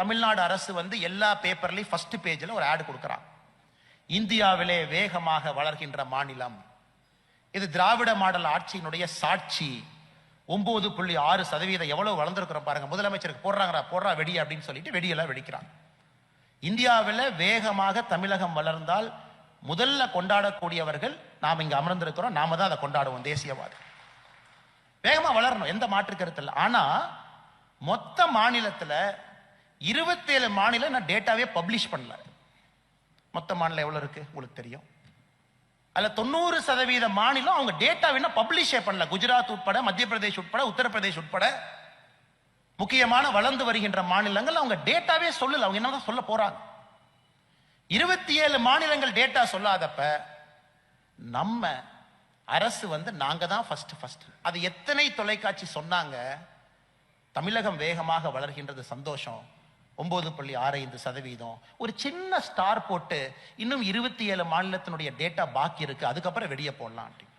தமிழ்நாடு அரசு வந்து எல்லா பேப்பர்லையும் ஃபர்ஸ்ட் பேஜில் ஒரு ஆடு கொடுக்குறான். இந்தியாவிலே வேகமாக வளர்கின்ற மாநிலம். இது திராவிட மாடல் ஆட்சியினுடைய சாட்சி. ஒன்பது புள்ளி ஆறு சதவீதம் எவ்வளவு வளர்ந்துருக்குறோம் பாருங்க. முதலமைச்சருக்கு போடுறாங்கடா போடுறா வெடி அப்படின்னு சொல்லிட்டு வெடியெல்லாம் வெடிக்கிறாங்க இந்தியாவில் வேகமாக தமிழகம் வளர்ந்தால் முதல்ல கொண்டாடக்கூடியவர்கள் நாம் இங்கே அமர்ந்திருக்கிறோம். நாம தான் அதை கொண்டாடுவோம் தேசியவாதி. வேகமாக வளரணும் எந்த மாற்று கருத்தில் ஆனால் மொத்த மாநிலத்தில் இருபத்தேழு மாநிலம் நான் டேட்டாவே பப்ளிஷ் பண்ணல. மொத்த மாநிலம் எவ்வளோ இருக்கு? உங்களுக்கு தெரியும். அதில் தொண்ணூறு சதவீத மாநிலம் அவங்க டேட்டா வேணா பப்ளிஷே பண்ணல. குஜராத் உட்பட மத்திய பிரதேஷ் உட்பட உத்தரப்பிரதேஷ் உட்பட. முக்கியமான வளர்ந்து வருகின்ற மாநிலங்கள் அவங்க டேட்டாவே சொல்லல. அவங்க என்னதான் சொல்ல போறாங்க? இருபத்தி ஏழு மாநிலங்கள் டேட்டா சொல்லாதப்ப நம்ம அரசு வந்து நாங்க தான் ஃபர்ஸ்ட் ஃபர்ஸ்ட் அது எத்தனை தொலைக்காட்சி சொன்னாங்க? தமிழகம் வேகமாக வளர்கின்றது சந்தோஷம். ஒன்பது புள்ளி ஆறு ஐந்து சதவீதம். ஒரு சின்ன ஸ்டார் போட்டு இன்னும் இருபத்தி ஏழு மாநிலத்தினுடைய டேட்டா பாக்கி இருக்கு. அதுக்கப்புறம் வெளியே போடலாம்